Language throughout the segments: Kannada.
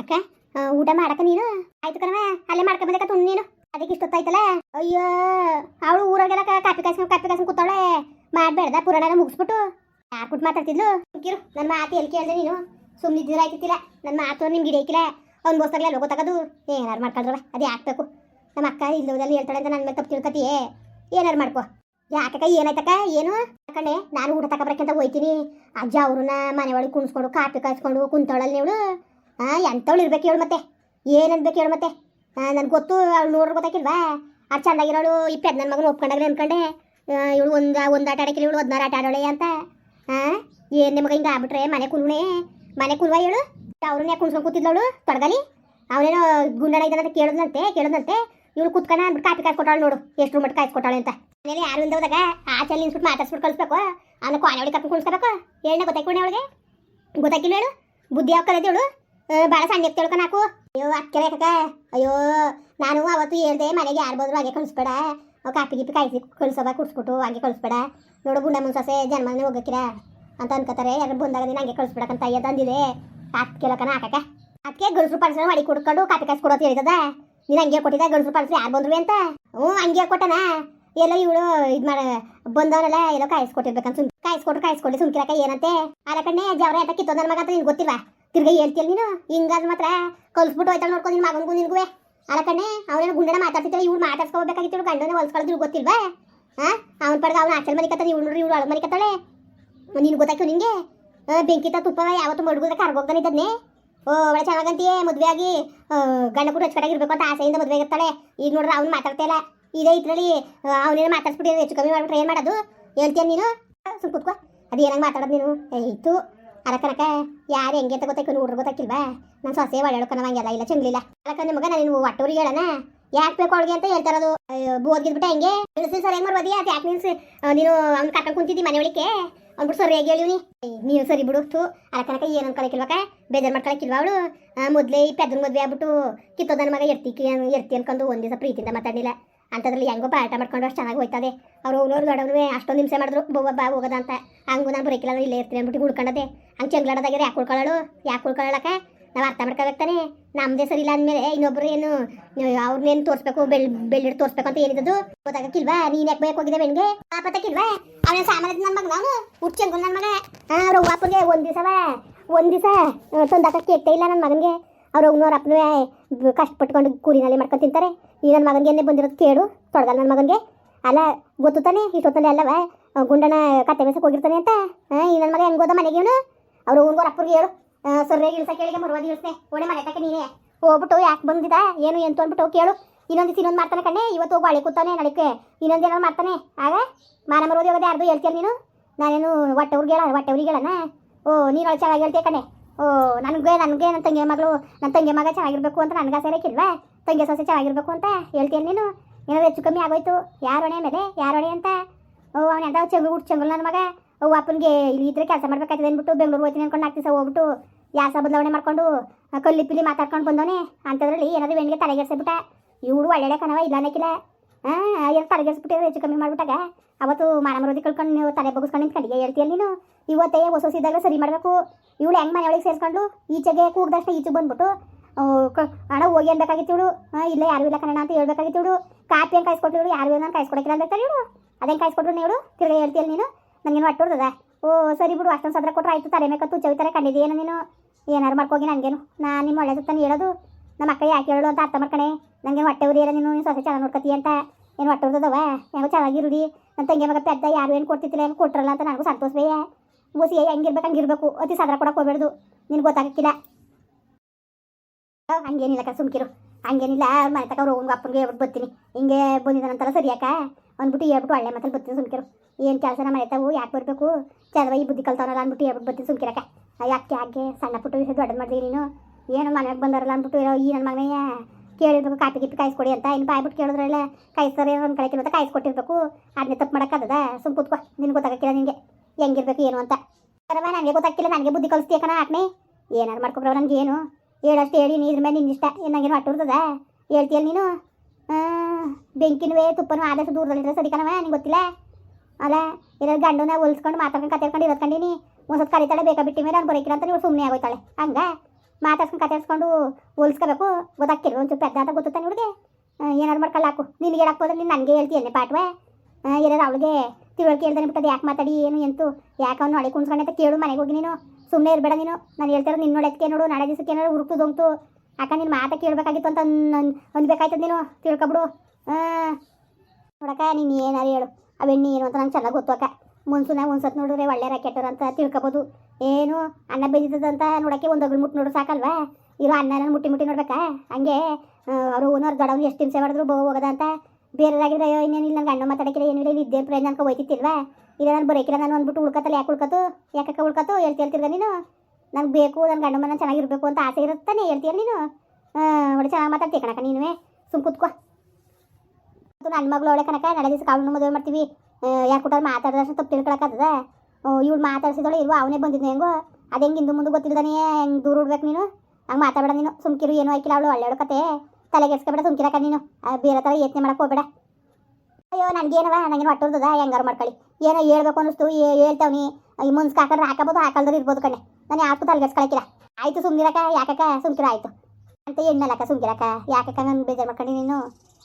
ಅಕ್ಕ ಊಟ ಮಾಡಕ ನೀನು? ಆಯ್ತು ಕಣವ ಅಲ್ಲೇ ಮಾಡ್ಕೊಂಬಂದಕ್ಕ ತುಂಬ ನೀನು. ಅದಕ್ಕೆ ಇಷ್ಟೊತ್ತಾಯ್ತಲ್ಲ? ಅಯ್ಯೋ, ಅವಳು ಊರಾಗೆಲ್ಲ ಕಾಪಿ ಕಾಯ್ಸ್ಕೊಂಡು ಕಾಪಿ ಕಾಯ್ಸ್ಕೊಂಡು ಕೂತಾಳೆ ಮಾಡ್ಬೇಡ್ದ ಪುರಾಣ ಮುಗಿಸ್ಬಿಟ್ಟು. ಯಾರು ಕೊಟ್ಟು ಮಾತಾಡ್ತಿದ್ಲು? ಕಿರು ನನ್ನ ಮಾತು ಎಲ್ಲಿ ಕೇಳಿದೆ ನೀನು? ಸುಮ್ಮನಿದ್ದಿರ ಆಯ್ತಿತ್ತಿಲ್ಲ. ನನ್ನ ಮಾತು ನಿಮ್ಗೆ ಹಿಡಿಯಕಿಲ್ಲ. ಅವ್ನು ಗೋಸ್ಕರ ಎಲ್ಲ ತಗದು ಏನಾರು ಮಾಡ್ಕೊಳ್ರವ ಅದು ಹಾಕ್ಬೇಕು ನಮ್ಮ ಅಕ್ಕ ಇಲ್ಲೋದಲ್ಲಿ ಹೇಳ್ತಾಳೆ ಅಂತ ನನ್ನ ಮೇಲೆ ತಪ್ಪು ತಿಳ್ಕೊತೀಯೇ? ಏನಾರು ಮಾಡ್ಕೋ. ಯಾಕಕ್ಕ, ಏನಾಯ್ತಕ್ಕ? ಏನು? ಯಾಕಂಡೆ ನಾನು ಊಟ ತಗೊಬರಕ್ಕೆ ಹೋಯ್ತೀನಿ. ಅಜ್ಜ ಅವ್ರನ್ನ ಮನೆ ಒಳಗೆ ಕುಣಿಸ್ಕೊಂಡು, ಕಾಪಿ ಕಾಯಿಸ್ಕೊಂಡು ಕುಂತಾಳಲ್ಲಿ ನೀವು ಆ, ಎಂಥವಳು ಇರ್ಬೇಕು ಹೇಳು ಮತ್ತೆ. ಏನನ್ಬೇಕು ಹೇಳು ಮತ್ತೆ. ನನ್ಗೆ ಗೊತ್ತು, ಅವಳು ನೋಡ್ರೆ ಗೊತ್ತಾಗಿಲ್ವಾ ಅದು ಚೆಂದಾಗಿರೋಳು, ಈ ನನ್ನ ಮಗನ ಒಪ್ಕೊಂಡಾಗ್ರೆ ಅನ್ಕೊಂಡೆ. ಇವಳು ಒಂದು ಒಂದು ಆಟ ಆಡಕ್ಕಿಲ್ಲ ಇವಳು ಹದಿನಾರು ಆಟ ಆಡೋಳೆ ಅಂತ. ಹಾಂ ಏನು ನಿಮಗೆ ಹಿಂಗೆ ಆಗ್ಬಿಟ್ರೆ? ಮನೆ ಕುಲ್ವೇ ಮನೆ ಕುಲ್ವ ಹೇಳು ಅವ್ರನ್ನ ಯಾಕೆ ಕುಣ್ಸ್ಕೊಂಡು ಕೂತಿದ್ಲವಳು ತೊಡಗಲಿ. ಅವನೇನೋ ಗುಂಡಣ ಇದ್ದಂತ ಕೇಳಿದ್ನಂತೆ ಕೇಳಿದ್ನಂತೆ. ಇವಳು ಕುತ್ಕೊಂಡ ಅಂದ್ಬಿಟ್ಟು ಕಾಪಿ ಕಾಯ್ಸ್ಕೊಟ್ಟಾಳು ನೋಡು, ಎಷ್ಟು ಮಟ್ಟ ಕಾಯ್ಸ್ಕೊಟ್ಟಾಳೆ ಅಂತ. ಮನೇಲಿ ಯಾರು ಇಲ್ದೆ ಹೋದಾಗ ಆಚೆ ಇನ್ಸ್ಬಿಟ್ಟು ಮಾತಾಡ್ಸ್ಬಿಟ್ಟು ಕಳಿಸ್ಬೇಕು. ಅವನ ಕೋಣೆ ಒಳಗೆ ಕರ್ಕೊಂಡು ಕುಣಿಸ್ಕೋಬೇಕು. ಏನೇ ಗೊತ್ತಾಕಿ ಅವಳಿಗೆ? ಗೊತ್ತಾಗಿಲ್ಲ ಹೇಳು? ಬುದ್ಧಿ ಯಾವ ಕಲಿಯೋದು ಹೇಳು ಭಾಳ ಸಣ್ಣ ತಿಳ್ಕೊ ನಾಕು. ಅಯ್ಯೋ ಅಕ್ಕರೆ ಕಕ್ಕ ಅಯ್ಯೋ, ನಾನು ಅವತ್ತು ಹೇಳ್ದೆ ಮನೆಗೆ ಯಾರು ಬಂದ್ರು ಹಾಗೆ ಕಳಿಸ್ಬೇಡ. ಕಾಪಿ ಗಿಪಿ ಕಾಯಿಸಿ ಕಳಿಸೋಬ ಕುಡ್ಸ್ಬಿಟ್ಟು ಹಾಗೆ ಕಳಿಸ್ಬೇಡ. ನೋಡು ಗುಂಡ ಸೊಸೆ ಜನ್ಮನೆ ಹೋಗಕ್ಕಿರ ಅಂತ ಅನ್ಕೋತಾರೆ ಯಾರು ಬಂದಾಗ ನೀನು ಹಂಗೆ ಕಳಿಸ್ಬಿಡಕಂತ ಅಯ್ಯದ ಅಂದಿದೆ ಕಾಪಿ ಕೇಳಕನ ಹಾಕಕ್ಕ ಅದಕ್ಕೆ ಗಂಡಸ್ರು ಪಡಿಸ ಮಾಡಿ ಕುಡ್ಕೊಂಡು ಕಾಪಿ ಕಾಯಿಸಿ ಕೊಡೋದು ಹೇಳಿದದ ನೀನು ಹಂಗೆ ಕೊಟ್ಟಿದ್ದ, ಗಂಡಸ್ರು ಪಡಿಸಿ ಯಾರು ಬಂದ್ರು ಅಂತ? ಹ್ಞೂ, ಹಂಗೆ ಕೊಟ್ಟನ. ಎಲ್ಲ ಇವಳು ಇದು ಮಾಡ ಬಂದವರೆಲ್ಲ ಎಲ್ಲೋ ಕಾಯಿಸ್ಕೊಟ್ಟಿರ್ಬೇಕಂತ ಸುಮ್ ಕಾಯಿಸ್ಕೊಟ್ಟು ಕಾಯಿಸ್ಕೊಟ್ಟು ಸುಮ್ಕಿರಕ ಏನಂತೆ? ಅಲ್ಲ ಕಣ್ಣೆ, ಜವರ ಕಿತ್ತೋದ್ ನನ್ನ ಮಗ ಅಂತ ನಿನ್ಗೆ ಗೊತ್ತಿಲ್ವಾ? ತಿರ್ಗಾ ಹೇಳ್ತಿಯಲ್ಲ ನೀನು? ಹಿಂಗಾದ್ ಮಾತ್ರ ಕಲ್ಸ್ಬಿಟ್ಟು ಹೋಯ್ತಾಳ ನೋಡ್ಕೊ ನಿನ್ ಮಗನ್ಗೂ ನಿನ್ಗುವೆ. ಅಲ್ಲ ಕಣ್ಣೆ ಅವನೇನು ಗುಂಡನ ಮಾತಾಡ್ತಿದ್ದಾಳೆ ಇವ್ರು ಮಾತಾಡ್ಸ್ಕೋಬೇಕಾಗಿತ್ತು ಗಂಡನ ಹೊಲ್ಸ್ಕೊಳ್ಳೋದು ಗೊತ್ತಿಲ್ವಾ? ಹಾಂ ಅವ್ನ ಪಡೆದ ಅವ್ನ ಆಚಲ್ ಮನೆ ಕತ್ತಾಳೆ ಇವ್ಳು ಇವ್ಳು ಒಳಗೆ ಮನೆ ಕತ್ತಾಳೆ ನಿನ್ಗೆ ಗೊತ್ತಾಯ್ತು ನಿಂಗೆ? ಬೆಂಕಿ ತುಪ್ಪ ಯಾವತ್ತು ಮಡ್ಗುದ ಕರ್ಗೋಗ್ತಾನೆ ಇದ್ದದ್ನೇ. ಓ ಒಳ್ಳೆ ಚೆನ್ನಾಗಂತೀಯೇ ಮದುವೆ ಆಗಿ ಗಂಡ ಕೂಡ ಹಚ್ಕಟಾಗಿರ್ಬೇಕು ಅಂತ ಆಸೆಯಿಂದ ಮದುವೆ ಆಗಿರ್ತಾಳೆ ಈಗ ನೋಡ್ರೆ, ಅವ್ನು ಮಾತಾಡ್ತಾ ಇಲ್ಲ. ಇದೇ ಇದರಲ್ಲಿ ಅವನೇನು ಮಾತಾಡ್ಸ್ಬಿಟ್ಟು ಹೆಚ್ಚು ಕಮ್ಮಿ ಮಾಡ್ಬಿಟ್ರೆ ಏನು ಮಾಡೋದು? ಹೇಳ್ತೀಯ ನೀನು? ಸುಮ್ ಕೂತ್ಕೋ. ಅದು ಏನಾಗ ಮಾತಾಡೋದು ನೀನು? ಇತ್ತು. ಅದಕ್ಕನಕ ಯಾರು ಹೆಂಗೆ ಅಂತ ಗೊತ್ತಾಯ್ತು ಗೊತ್ತಾಕಿಲ್ವಾ? ನಾನು ಸೊಸೆ ಒಳ್ಳೆಳ್ಕೊನ ಹಂಗೆಲ್ಲ ಇಲ್ಲ ಚಂಗ್ಲಿಲ್ಲ ಅದಕ್ಕೆ ನಿಮಗೆ ನಾನು ಒಟ್ಟೂರಿಗೆ ಹೇಳೋಣ. ಯಾಕೆ ಬೇಕು ಅವಳಿಗೆ ಅಂತ ಹೇಳ್ತಾರದು ಬೋದ್ಗಿದ್ಬಿಟ್ಟೆ ಹೆಂಗೆ? ನಿಲ್ಸಿ ಸರಿ ಹೆಂಗೆ ಮಾಡ್ಬೋದಿ? ಅದು ಯಾಕೆ ನೀನು ಅವ್ನು ಕರ್ಕೊಂಡು ಕುಂತಿದ್ದಿ ಮನೆ ಒಳಗೆ ಅಂದ್ಬಿಟ್ಟು ಹೇಗೆ ಹೇಳಿವ್ನಿ ನೀನು ಸರಿ ಬಿಡು ತು ಅದಕ್ಕನಕ ಏನು ಅನ್ಕೊಳಕಿಲ್ವಾಕ ಬೇಜಾರು ಮಾಡ್ಕೊಳಕಿಲ್ವಾ ಅವಳು? ಮೊದಲೇ ಈ ಪೆದ್ದನ ಮದುವೆ ಆಗ್ಬಿಟ್ಟು ಕಿತ್ತೋದ ನನ್ನ ಮಗ ಎರ್ತಿ ಎರ್ತಿ ಅನ್ಕೊಂಡು ಒಂದು ದಿವಸ ಪ್ರೀತಿಯಿಂದ ಮಾತಾಡಲಿಲ್ಲ. ಅಂಥದ್ರಲ್ಲಿ ಹೆಂಗೋ ಪಾಠ ಮಾಡ್ಕೊಂಡು ಅಷ್ಟು ಚೆನ್ನಾಗಿ ಹೋಯ್ತದೆ. ಅವ್ರು ಹೋಗೋರು ದೊಡ್ಡವ್ರು ಅಷ್ಟೊಂದು ನಿಮಿಷ ಮಾಡಿದ್ರು, ಬೊಬ್ಬ ಬಾ ಹೋಗೋದ ಅಂತ. ಹಂಗೂ ನಾನು ಬರೀಕಿಲ್ಲ ಅಂದ್ರೆ ಇಲ್ಲೇ ಇರ್ತೀನಿ ಅಂದ್ಬಿಟ್ಟು ಉಳ್ಕೊಂಡದೆ ಹಂಗೆ ಚೆಂಗ್ಲಾಡದಾಗಿದ್ರೆ ಯಾಕೆ ಉಳ್ಕೊಳ್ಳೋಳು ಯಾಕೆ ಉಳ್ಕೊಳ್ಳೋಕೆ ನಾವು ಅರ್ಥ ಮಾಡ್ಕೋಬೇಕು ತಾನೆ ನಮ್ಮದೇ ಸರಿ ಇಲ್ಲ ಅಂದಮೇಲೆ ಇನ್ನೊಬ್ರು ಏನು ಅವ್ರನ್ನೇನು ತೋರಿಸ್ಬೇಕು, ಬೆಳ್, ಬೆಳ್ಳಿಡ್ ತೋರಿಸ್ಬೇಕು ಅಂತ ಏನಿದ್ದು ಗೊತ್ತಾಗಕ್ಕಿಲ್ವಾ? ನೀನು ಯಾಕೆ ಬೇಕು ಹೋಗಿದೆ ಬೆಣ್ಗೆ? ಕಿಲ್ವಾ ಅವನ ಸಾಮಾನ್ಯ ನನ್ನ ಮಗ ನಾನು ಹುಚ್ಚಂಗು ನನ್ನ ಮಗ? ಅವ್ರ ಅಪ್ಪಗೆ ಒಂದು ದಿವಸವ? ಒಂದು ದಿವಸ, ತೊಂದಾಕ ಕೆಟ್ಟ ಇಲ್ಲ ನನ್ನ ಮಗನಿಗೆ. ಅವ್ರ ಕಷ್ಟ ಕಷ್ಟಪಟ್ಕೊಂಡು ಕೂಲಿನಲ್ಲಿ ಮಾಡ್ಕೊಂಡು ತಿಂತಾರೆ. ಈ ನನ್ನ ಮಗನಿಗೆ ಏನೇ ಬಂದಿರೋದು ಕೇಳು ತೊಡಗಲ್ಲ ನನ್ನ ಮಗನಿಗೆ. ಅಲ್ಲ, ಗೊತ್ತು ತಾನೆ, ಇಷ್ಟೊತ್ತಲ್ಲಿ ಅಲ್ಲವ? ಗುಂಡನ ಕತ್ತೆ ಬೇಸಕ್ಕೆ ಹೋಗಿರ್ತಾನೆ ಅಂತ? ಈ ನನ್ನ ಮಗ ಹೆಂಗೆ ಹೋದ ಮನೆಗೆ ಇವನು? ಅವ್ರು ಅವ್ನಿಗೋರ್ ಅಪ್ಪರಿಗೆ ಹೇಳು. ಸರಿಯಾಗಿ ಇಳಿಸ ಕೇಳಿಗೆ ಮರುವಾದಿ ಇಳಿಸ್ತೆ ಓಣೆ ಮನೆ ತಕ್ಕ ನೀನೇ. ಹೋಗ್ಬಿಟ್ಟು ಯಾಕೆ ಬಂದಿದ? ಏನು ಎಂತ ಅಂದ್ಬಿಟ್ಟು ಕೇಳು. ಇನ್ನೊಂದು ದಿವಸ ಇನ್ನೊಂದು ಮಾಡ್ತಾನೆ ಕಣ್ಣೆ. ಇವತ್ತು ಹೋಗಿ ಹಳೆ ಕೂತಾನೆ ನಡಕ್ಕೆ ಇನ್ನೊಂದು ಏನಾದ್ರು ಮಾಡ್ತಾನೆ. ಆಗ ಮಾನ ಮರೋದೇ ಯಾರ್ದು ಹೇಳ್ತೀಯ ನೀನು? ನಾನೇನು ಹೊಟ್ಟೆವ್ರಿಗೆ ಹೇಳ ಹೊಟ್ಟೆವ್ರಿಗೆ ಹೇಳಣ ಓ, ನೀನು ಚೆನ್ನಾಗಿ ಹೇಳ್ತೀಯ ಕಣೆ ಓ, ನನಗೆ ನನಗೆ ನನ್ನ ತಂಗಿ ಮಗಳು ನನ್ನ ತಂಗಿ ಮಗ ಚೆನ್ನಾಗಿರ್ಬೇಕು ಅಂತ ನನಗೆ ಸೇರಕ್ಕಿಲ್ವಾ ತಂಗಿ ಸೊಸೆ ಚೆನ್ನಾಗಿರ್ಬೇಕು ಅಂತ ಹೇಳ್ತೀಯ ನೀನು? ಏನಾದ್ರು ಹೆಚ್ಚು ಕಮ್ಮಿ ಆಗೋಯ್ತು. ಯಾರು ಹೊಣೆ ಮೇಲೆ? ಯಾರು ಹೊಣೆ ಅಂತ? ಓ, ಅವ್ನು ಎಂತ ಚೆಂಗು ಹುಟ್ಟು ಚೆಂಗಲ್ ನನ್ನ ಮಗ? ಓ, ಅಪ್ಪನಿಗೆ ಇಲ್ಲಿ ಇದ್ರೆ ಕೆಲಸ ಮಾಡ್ಬೇಕಾಗ್ತದೆ ಅಂದ್ಬಿಟ್ಟು ಬೆಂಗಳೂರು ಹೋಗ್ತೀನಿ ಅನ್ಕೊಂಡು ದಿವಸ ಹೋಗ್ಬಿಟ್ಟು ಯಾಸ ಬದಲಾವಣೆ ಮಾಡ್ಕೊಂಡು ಕಲ್ಲಿ ಪಿಲಿ ಮಾತಾಡ್ಕೊಂಡು ಬಂದವನೇ? ಅಂಥದ್ರಲ್ಲಿ ಏನಾದ್ರು ಬೆಣ್ಣಿಗೆ ತಲೆಗೆಡ್ಸಿಬಿಟ್ಟ. ಇವಳು ಒಳ್ಳೆ ಕನವ ಇಲ್ಲ ಅನ್ನಕ್ಕಿಲ್ಲ ಹಾಂ ಏನು ತಲೆಗೆಡ್ಸ್ಬಿಟ್ಟಿದ್ರೆ ಹೆಚ್ಚು ಕಮ್ಮಿ ಮಾಡ್ಬಿಟ್ಟಾಗ. ಅವತ್ತು ಮಾರಾಮ ಮರೋದಿ ಕಳ್ಕೊಂಡು ನೀವು ತಲೆ ಬಗ್ಸ್ಕೊಂಡು ನಿಂತ್ಕೊಂಡಿಗೆ ಹೇಳ್ತೀಯ ನೀನು? ಇವತ್ತೇ ಹೊಸ ಹೊಸಿದಾಗ ಸರಿ ಮಾಡಬೇಕು. ಇವಳು ಹೆಂಗೆ ಮನೆಯೊಳಗೆ ಸೇರಿಸ್ಕೊಂಡು ಈಚೆಗೆ ಕೂಗ್ದಷ್ಟು ಈಚೆಗೆ ಬಂದ್ಬಿಟ್ಟು ಅಣ್ಣ ಹೋಗಿ ಅನ್ಬೇಕಾಗಿತ್ತು ಇವಳು. ಹಾಂ ಇಲ್ಲ ಯಾರು ಇಲ್ಲ ಕಣ ಅಂತ ಹೇಳ್ಬೇಕಾಗಿತ್ತು ಇವಳು. ಕಾಪಿ ಹೆಂಗೆ ಕಾಯಿಸ್ಕೊಟ್ಟಿವಳು ಯಾರು ನಾನು ಕಾಯಿಸ್ಕೊಡಕ್ಕಿಲ್ಲ ಅನ್ಬೇಕಾರೆ ಇವಳು. ಅದೇನು ಕಾಯಿಸ್ಕೊಟ್ರು ನೀವು ತಿರ್ಗಿ ಹೇಳ್ತೀಯಲ್ಲ ನೀನು? ನನಗೇನು ಹೊಟ್ಟೋರ್ತದ ಓ, ಸರಿ ಬಿಡು, ಅಷ್ಟೊಂದು ಸದ್ರ ಕೊಟ್ಟರೆ ಆಯ್ತು. ತಲೆ ಮೇಕತ್ತು ಚವಿತಾರೆ ಕಂಡಿದ್ದೀಯೇನು ನೀನು? ಏನಾರು ಮಾಡ್ಕೋಗಿ ನನಗೇನು ನಾನು ನಿಮ್ಮ ಒಳ್ಳೆ ಸುತ್ತಾನೆ ಹೇಳೋದು. ನಮ್ಮ ಅಕ್ಕ ಯಾಕೆ ಹೇಳು ಅಂತ ಅರ್ಥ ಮಾಡ್ಕಣೆ. ನನಗೆ ಹೊಟ್ಟೆ ಉರಿ ನೀನು ನೀನು ಸೊಸೆ ಚೆನ್ನಾಗಿ ನೋಡ್ಕೊತೀಯ ಅಂತ. ಏನು ಹೊಟ್ಟೆ ಉರ್ದದವ? ಹೆಂಗೋ ಚೆನ್ನಾಗಿರುಡಿ ನನ್ನ ತಂಗಿ ಮಗ ಪೆದ್ದ ಯಾರು ಏನು ಕೊಡ್ತಿದ್ದಿಲ್ಲ ಹೆಂಗೆ ಕೊಟ್ರಲ್ಲ ಅಂತ ನನಗೂ ಸಂತೋಷವೇ. ಬೂಸಿ ಹೆಂಗಿರ್ಬೇಕು ಹಂಗಿರ್ಬೇಕು ಅತಿ ಸದ್ರ ಕೊಡಕ್ಕೆ ಹೋಗ್ಬೇಡ್ದು ನಿನ್ಗೆ ಗೊತ್ತಾಗಕ್ಕಿಲ್ಲ. ಹಂಗೇನಿಲ್ಲ ಕ ಸುಮ್ಕಿರು. ಹಂಗೇನಿಲ್ಲ, ಮನೆ ತಕ ಅವ್ರ ಅಪ್ಪನಿಗೆ ಹೇಳ್ಬಿಟ್ಟು ಬರ್ತೀನಿ. ಹಿಂಗೆ ಬಂದಿದ್ದಾನಂತಲ್ಲ ಸರಿಯಾಕ ಅಂದ್ಬಿಟ್ಟು ಹೇಳ್ಬಿಟ್ಟು ಒಳ್ಳೆ ಮತ್ತೆ ಬರ್ತೀನಿ ಸುಮ್ಕಿರು. ಏನು ಕೆಲಸ ಮನೆ ತಾವು, ಯಾಕೆ ಬರಬೇಕು? ಚಲವ ಈ ಬುದ್ಧಿ ಕಲ್ತಾವನಲ್ಲ ಅಂದ್ಬಿಟ್ಟು ಹೇಳ್ಬಿಟ್ಟು ಬರ್ತೀನಿ ಸುಮ್ಕಿರಕ ಯಾಕೆ ಯಾಕೆ ಸಣ್ಣ ಪುಟ್ಟ ದೊಡ್ಡದು ಮಾಡಿದ್ರಿ ನೀನು? ಏನು ಮನೆಗೆ ಬಂದಾರಲ್ಲ ಅಂದ್ಬಿಟ್ಟು ಈ ನನ್ನ ಮಗನೇ ಕೇಳಿರ್ಬೇಕು, ಕಾಪಿ ಗಿಪ್ಪಿ ಕಾಯಿಸ್ಕೊಡಿ ಅಂತ. ಇನ್ನು ಬಾಯ್ಬಿಟ್ಟು ಕೇಳಿದ್ರಲ್ಲ ಕಾಯಿಸ್ತಾರೆ ಒಂದು ಕಡೆ ಕೆಲವು ಕಾಯಿಸ್ಕೊಟ್ಟಿರ್ಬೇಕು. ಅದನ್ನೇ ತಪ್ಪು ಮಾಡೋಕ್ಕದ ಸುಮ್ ಕೂತ್ಕೋ, ನಿನ್ಗೆ ಗೊತ್ತಾಗಕ್ಕಿಲ್ಲ ನಿನಗೆ. ಹೆಂಗಿರ್ಬೇಕು, ಏನು ಅಂತ. ಬರವ ನನಗೆ ಗೊತ್ತಾಗ್ತಿಲ್ಲ, ನನಗೆ ಬುದ್ಧಿ ಕಲಿಸ್ತೀಯ ಕಣ ಆತ್ಮೆ. ಏನಾರು ಮಾಡ್ಕೊಬ್ರವ ಏನು? ಹೇಳಷ್ಟು ಹೇಳಿ, ನೀ ಇದ್ರ ಮೇಲೆ ನಿನ್ನ ಇಷ್ಟ. ನಂಗೇನು ಹೊಟ್ಟುರ್ತದ ಹೇಳ್ತೀಯಲ್ಲ ನೀನು? ಬೆಂಕಿನವೇ ತುಪ್ಪನೂ ಆದಷ್ಟು ದೂರದಲ್ಲಿದ್ರೆ ಸರಿ ಕಣವ ನಿಂಗೆ ಗೊತ್ತಿಲ್ಲ? ಅಲ್ಲ, ಏನಾದ್ರು ಗಂಡನ ಹೊಲಿಸ್ಕೊಂಡು ಮಾತಾಡ್ಕೊಂಡು ಕತೆ ಹೇಳ್ಕೊಂಡು ಇರೋದ್ಕೊಂಡಿನಿ ಒಂದ್ಸತ್ ಕರಿತಾಳೆ, ಬೇಕಾ ಬಿಟ್ಟಿ ಮೇಲೆ ಅವ್ನು ಬರೋಕಿಲ್ಲ ಅಂತ ನೀವು ಸುಮ್ಮನೆ ಆಗೋಯ್ತಾಳೆ. ಹಂಗ? ಮಾತಾಡ್ಸ್ಕೊಂಡು ಕತಾಡ್ಸ್ಕೊಂಡು ಹೋಲಿಸ್ಕೋಬೇಕು. ಗೊತ್ತಾಗ್ತಿರು ಒಂಚೂರು ಪೆದ್ದ ಅಂತ ಗೊತ್ತಾನೆ ಹುಡುಗೆ ಏನಾರು ಮಾಡ್ಕೊಳ್ಳ ಹಾಕು. ನಿನಗೆ ಹೇಳಕ್ಕೆ ಹೋದ್ರೆ ನೀನು ನನಗೆ ಹೇಳ್ತೀಯನ್ನೇ ಪಾಟ್ವೆ ಏನಾರು ಅವಳಿಗೆ ತಿಳುವಳಿಕೆ ಹೇಳ್ದಾನೆ ಬಿಟ್ಟದೆ ಯಾಕೆ ಮಾತಾಡಿ, ಏನು, ಎಂತು? ಯಾಕೆ ಅವ್ನು ನಾಳೆ ಕುಣ್ಸ್ಕೊಂಡೆ ಅಂತ ಕೇಳು, ಮನೆಗೆ ಹೋಗಿ ನೀನು. ಸುಮ್ಮನೆ ಇರಬೇಡ ನೀನು. ನಾನು ಹೇಳ್ತಾರೆ ನಿನ್ನ ನೋಡೋದಕ್ಕೆ ನೋಡು. ನಾಳೆ ದಿವಸಕ್ಕೆ ಏನಾರು ಉರುಕ್ತದಂತು ಅಕ್ಕ ನಿನ್ನ ಮಾತಾ ಕೇಳಬೇಕಾಗಿತ್ತು ಅಂತ ಅನ್ ಅನ್ಬೇಕಾಯ್ತದ ನೀನು. ತಿಳ್ಕೊಬಿಡು. ನೋಡಕ್ಕ, ನೀನು ಏನಾರು ಹೇಳು. ಅವೆಣ್ಣೆ ಏನು ಅಂತ ನಂಗೆ ಚೆನ್ನಾಗಿ ಗೊತ್ತು, ಅಕ್ಕ. ಮುನ್ಸುನ ಒಂದ್ಸತ್ ನೋಡಿದ್ರೆ ಒಳ್ಳೆ ರಾಕೆಟರ್ ಅಂತ ತಿಳ್ಕೊಬೋದು. ಏನು ಅನ್ನ ಬೆಂದಿದ್ದಂತ ನೋಡೋಕ್ಕೆ ಒಂದು ಅಗಲು ಮುಟ್ಟು ನೋಡೋ ಸಾಕಲ್ವಾ? ಇರೋ ಅನ್ನನ ಮುಟ್ಟಿ ಮುಟ್ಟಿ ನೋಡ್ಬೇಕಾ? ಹಂಗೆ ಅವರು ಓನರ್ ಗಡವ್ನು ಎಷ್ಟು ಹಿಂಸೆ ಮಾಡಿದ್ರು ಬೋ ಹೋಗದ ಅಂತ ಅಯ್ಯೋ ಇನ್ನೇನಿಲ್ಲ ನಂಗೆ ಅಣ್ಣ ಮಾತಾಡಕ್ಕಿಲ್ಲ, ಏನಿಲ್ಲ ಇಲ್ಲಿ ಇದ್ದೇ ಪ್ರಯೋಜನ ಅನ್ಕೊ ಹೋಯ್ತಿತ್ತಿಲ್ವಾ? ಇಲ್ಲ ನಾನು ಬರೋಕಿಲ್ಲ ನಾನು ಅಂದ್ಬಿಟ್ಟು ಉಳ್ಕತ್ತಲ್ಲ ಯಾಕೆ ಉಳ್ಕತ್ತು ಯಾಕೆ ಉಳ್ಕತ್ತು ಹೇಳ್ತಿ ಹೇಳ್ತಿರ್ಗ ನೀನು? ನಂಗೆ ಬೇಕು ನನ್ನ ಗಂಡ ಮನ ಚೆನ್ನಾಗಿರ್ಬೇಕು ಅಂತ ಆಸೆ ಇರುತ್ತಾನೆ ಹೇಳ್ತೀಯ ನೀನು? ಒಳ್ಳೆ ಚೆನ್ನಾಗಿ ಮಾತಾಡ್ತೀಯ ಕಣಕ ನೀನು ಸುಮ್ ಕುತ್ಕೋ. ನನ್ನ ಮಗಳು ಒಳ್ಳೆ ಕಣಕ ನಾಳೆ ದಿವಸ ಅವಳನ್ನ ಮದುವೆ ಮಾಡ್ತೀವಿ. ಕೊಟ್ಟಾರ ಮಾತಾಡಿದಷ್ಟು ತಪ್ಪು ತಿಳ್ಕೊಳಕ್ಕದ ಇವಳು ಮಾತಾಡ್ಸಿದಳು ಇಲ್ವೋ ಅವನೇ ಬಂದಿದ್ನ ಹೆಂಗೋ? ಅದು ಹೆಂಗೆ ಹಿಂದೆ ಮುಂದೆ ನೀ ಹೆಂಗೆ ದೂರ ಉಡ್ಬೇಕು ನೀನು? ಹಂಗೆ ಮಾತಾಡಬೇಡ ನೀನು. ಸುಮ್ಕಿರು, ಏನೂ ಆಯ್ಕಿಲ್ಲ ಅವಳು. ಒಳ್ಳೆ ಕತೆ. ತಲೆಗೆಡ್ಸ್ಕೊಬೇಡ ಸುಮ್ಕಿರಕ ನೀನು. ಬೇರೆ ಥರ ಯೋಚನೆ ಮಾಡಕ್ಕೆ ಹೋಗ್ಬೇಡ. ಅಯ್ಯೋ ನನಗೇನವ ನನಗೇನು ಹೊಟ್ಟದ ಹೆಂಗಾರು ಮಾಡ್ಕೊಳ್ಳಿ. ಏನೋ ಹೇಳ್ಬೇಕು ಅನ್ನಿಸ್ತು ಹೇಳ್ತಾವ್ನಿ ಈ ಮುನ್ಸ್ಗೆ ಹಾಕಿದ್ರೆ ಹಾಕಬೋದು ಹಾಕಲ್ದ್ರೆ ಇರ್ಬೋದು ಕಣ್ಣೆ. ನಾನು ಯಾಕೂ ತಲೆಗೆಡ್ಸ್ಕೊಳಕ್ಕಿಲ್ಲ ಆಯ್ತು ಸುಮ್ನಿರಕ ಯಾಕಕ್ಕ? ಸುಮ್ಕಿರ, ಆಯ್ತು. ಅಂತ ಎಣ್ಣೆಲಕ್ಕ ಸುಮ್ಕಿರಕ್ಕ ಯಾಕಕ್ಕ ನಾನು ಬೇಜಾರು ಮಾಡ್ಕೊಂಡು ನೀನು?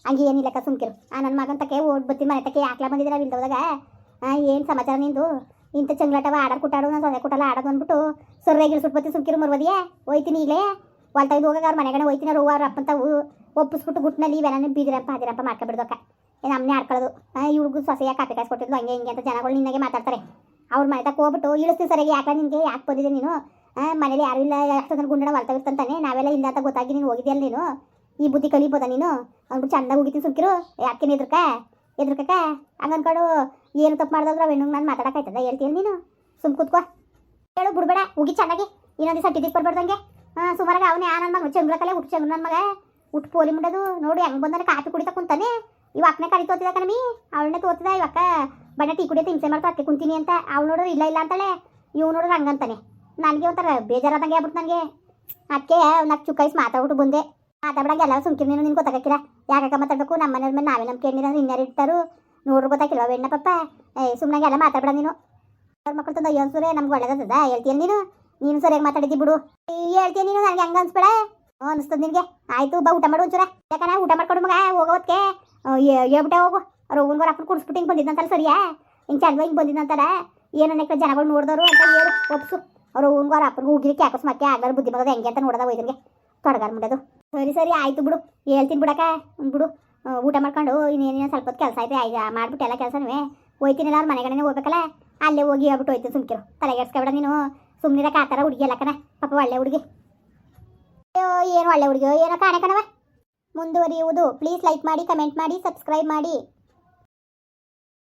ಹಂಗೆ ಏನಿಲ್ಲಕ್ಕ ಸುಮ್ಕಿರು. ಆ ನನ್ನ ಮಗನ ತಕ್ಕೆ ಓಡ್ ಬತ್ತಿ ಮನೆ ತಕ್ಕೆ ಯಾಕ್ಲ ಬಂದಿದ್ದೀರ ಇಲ್ದೋದಾಗ ಏನು ಸಮಾಚಾರ ನಿಂದು? ಇಂಥ ಚಂಗ್ಲಾಟವ ಆಡರ್ ಕುಟ್ಟಾಡು ನಾನು ಸೊದೆ ಕುಟ್ಟಲ್ಲ ಆಡೋದು ಅಂದ್ಬಿಟ್ಟು ಸೊರ್ರೆಗೆ ಸುಟ್ಬತ್ತಿ ಬತ್ತಿ ಸುಮ್ಕಿರು ಮರ್ವದಿಯೇ? ಹೋಯ್ತೀನಿ ಈಗಲೇ ಹೊಲ್ತಾಯ್ದು ಹೋಗಾಗ ಅವ್ರ ಮನೆಗಡೆ ಹೋಯ್ತೀನಿ ಅವ್ರು ಅವ್ರ ಅಪ್ಪಂತಾವು ಒಪ್ಪಿಸ್ಬಿಟ್ಟು ಗುಟ್ಟಿನಲ್ಲಿ ಇವೆಲ್ಲ ಬೀದಿರಪ್ಪ ಹಾದಿರಪ್ಪ ಮಾಡ್ಕೊಬಿಡ್ದಕ್ಕ ಏನು ಅಮ್ಮನೆ ಆಡ್ಕೊಳ್ಳೋದು ಇವ್ರಿಗೂ ಸೊಸೆಯ ಕಾಪಿ ಕಾಸು ಕೊಟ್ಟಿದ್ದು ಹಂಗೆ ಹಿಂಗೆ ಅಂತ ಜನಗಳು ನಿನ್ನಗೆ ಮಾತಾಡ್ತಾರೆ. ಅವ್ರ ಮನೆ ತಕ್ಕ ಹೋಗ್ಬಿಟ್ಟು ಇಳಿಸ್ತೀನಿ ಸರಿಯಾಗಿ ಯಾಕೆ ನಿನಗೆ ಯಾಕೆ ಬಂದಿದೆ ನೀನು? ಆ, ಮನೇಲಿ ಯಾರು ಇಲ್ಲ ಗುಂಡನ ಹೊಲ್ತಾ ಇರ್ತಂತಾನೆ ನಾವೆಲ್ಲ ಇಲ್ಲ ಅಂತ ಗೊತ್ತಾಗಿ ನೀನು ಹೋಗಿದ್ಯಲ್ಲ ನೀನು? ಈ ಬುದ್ಧಿ ಕಲಿಬೋದ ನೀನು? ಅಂದ್ಬಿಟ್ಟು ಚಂದಾಗ ಹೋಗಿದ್ದೀನಿ ಸುಮ್ಕಿರು. ಯಾಕೆ ಎದ್ರಕ ಎದ್ರಕ? ಹಂಗೆ ಅನ್ಕೊಂಡು ಏನು ತಪ್ಪು ಮಾಡಿದ್ರೆ ಹೆಣ್ಣು ನಾನು ಮಾತಾಡಕ್ಕಾಯ್ತದ ಹೇಳ್ತೀನಿ ನೀನು? ಸುಮ್ ಕೂತ್ಕೋ. ಹೇಳು, ಬಿಡ್ಬೇಡ. ಹೋಗಿ ಚೆನ್ನಾಗಿ ಇನ್ನೊಂದು ದಿವಸ ಟಿದಿಕ್ ಬರ್ಬಾರ್ದಂಗೆ ಹಾಂ ಸುಮಾರಾಗ ಅವನೇ ಆ ನನ್ನ ಮಗ ಚಂಗ್ಲಕಲ್ಲೇ ಹುಟ್ಟು ಚಂಗ್ ನನ್ನ ಮಗ. ಹುಟ್ಟು ಪೋಲಿ ಮುಂಡದು. ನೋಡಿ ಹೆಂಗೆ ಬಂದಾನೆ ಕಾಫಿ ಕುಡಿತಾ ಕುಂತಾನೆ. ಇವ ಅಕ್ಕನೇ ಕರಿ ತೋತಿದ ಕಣಮಿ. ಅವಳನ್ನೇ ತೋತಿದ ಇವಕ್ಕ ಬಣ್ಣ ಟೀ ಕುಡಿಯತ್ತೆ, ಹಿಂಸೆ ಮಾಡ್ತಾ ಅಕ್ಕೆ ಕುಂತೀನಿ ಅಂತ. ಅವ್ಳು ನೋಡಿದ್ರೆ ಇಲ್ಲ ಇಲ್ಲ ಅಂತಾಳೆ. ಇವ್ ನೋಡಿದ್ರೆ ಹಂಗಂತಾನೆ. ನನಗೆ ಒಂಥರ ಬೇಜಾರಾದಂಗೆ ಆಗ್ಬಿಟ್ಟು ನನಗೆ. ಅದಕ್ಕೆ ನಾಲ್ಕು ಚುಕ್ಕಾಯಿಸಿ ಮಾತಾಡ್ಬಿಟ್ಟು ಬಂದೆ. ಮಾತಾಡ್ಬಿಡಂಗೆ ಎಲ್ಲ ಸುಮ್ಕಿರ್, ನೀನು ನಿನ್ಗೆ ಗೊತ್ತಾಗಕ್ಕಿಲ್ಲ. ಯಾಕಕ್ಕ ಮಾತಾಡ್ಬೇಕು? ನಮ್ಮ ಮನೆಯವ್ರ ಮೇಲೆ ನಾವೇ ನಮ್ಮ ಏನಿಲ್ಲ ಇನ್ಯಾರು ಇರ್ತಾರು? ನೋಡ್ರಿ ಗೊತ್ತಾಗಿಲ್ವ ಬೆಣ್ಣ ಪಪ್ಪ ಏ ಸುಮ್ಮನೆ ಎಲ್ಲ ಮಾತಾಡ್ಬೇಡ ನೀನು. ಅವ್ರ ಮಕ್ಕಳು ತಂದ ಅಯ್ಯೋ ಸೂರ್ಯ ನಮ್ಗೆ ಒಳ್ಳೇದದ ಹೇಳ್ತೀಯ ನೀನು? ನೀನು ಸರಿಯಾಗಿ ಮಾತಾಡಿದ್ದಿ ಬಿಡು. ಹೇಳ್ತೀಯ ನೀನು? ನನಗೆ ಹಂಗೆ ಅನ್ಸ್ಬೇಡ. ಅನಿಸ್ತದ ನಿನಗೆ. ಆಯ್ತು, ಬಾ ಊಟ ಮಾಡು ಒಂಚೂರ. ಯಾಕಂದ್ರೆ ಊಟ ಮಾಡ್ಕೊಡು ಮಗ ಹೋಗೋದಕ್ಕೆ ಹೇಳ್ಬಿಟ್ಟೆ ಹೋಗು. ಅವ್ರು ಹೋಗೋನ್ಗೋರ್ ಅಪ್ಪನ ಕುಡಿಸ್ಬಿಟ್ಟು ಹಿಂಗೆ ಬಂದಿದ್ದಂತಲ್ಲ ಸರಿಯಾ? ಹಿಂಗೆ ಚಂದ ಹಿಂಗೆ ಬಂದಿದ್ದಂತಾರ ಏನನ್ನ ಜನಗಳು ನೋಡಿದವರು ಅಂತ ಹೇಳು, ಒಪ್ಸು. ಅವ್ರು ಹೋಗೋನ್ಗೋರ್ ಅಪ್ಪನ ಹೋಗಿರಿಕೆ ಯಾಕಸ್ ಮಕ್ಕೆ ಆಗಲ್ಲ ಬುದ್ಧಿ ಬರೋದು ಹೆಂಗೆ ಅಂತ ನೋಡೋದ ಒಯ್ದಂಗೆ ತೊಡಗಾರ ಮುಂಡದು ಸರಿ ಸರಿ ಆಯ್ತು ಬಿಡು ಹೇಳ್ತೀನಿ ಬಿಡಕ ಬಿಡು ಊಟ ಮಾಡ್ಕೊಂಡು ಇನ್ನೇನೇನು ಸ್ವಲ್ಪ ಹೊತ್ತು ಕೆಲಸ ಐತೆ ಆಯ್ತು ಮಾಡ್ಬಿಟ್ಟು ಎಲ್ಲ ಕೆಲಸನೂ ಹೋಯ್ತೀನಿಲ್ಲ ಅವ್ರ ಮನೆಗಡೆ ಹೋಗ್ಬೇಕಲ್ಲ ಅಲ್ಲೇ ಹೋಗಿ ಹೇಳ್ಬಿಟ್ಟು ಹೋಯ್ತು ಸುಮ್ಕಿರು ತಲೆಗೆಡ್ಸ್ಕೊಬೇಡ ನೀನು ಸುಮ್ಮನಿರಕ್ಕೆ ಆ ಥರ ಹುಡುಗಿ ಅಲ್ಲ ಪಾಪ ಒಳ್ಳೆ ಹುಡುಗಿ ಅಯ್ಯೋ ಏನು ಒಳ್ಳೆ ಹುಡುಗಿಯೋ ಏನೋ ಕಾಣೆ ಕಣವ ಮುಂದುವರಿಯುವುದು ಪ್ಲೀಸ್ ಲೈಕ್ ಮಾಡಿ ಕಮೆಂಟ್ ಮಾಡಿ ಸಬ್ಸ್ಕ್ರೈಬ್ ಮಾಡಿ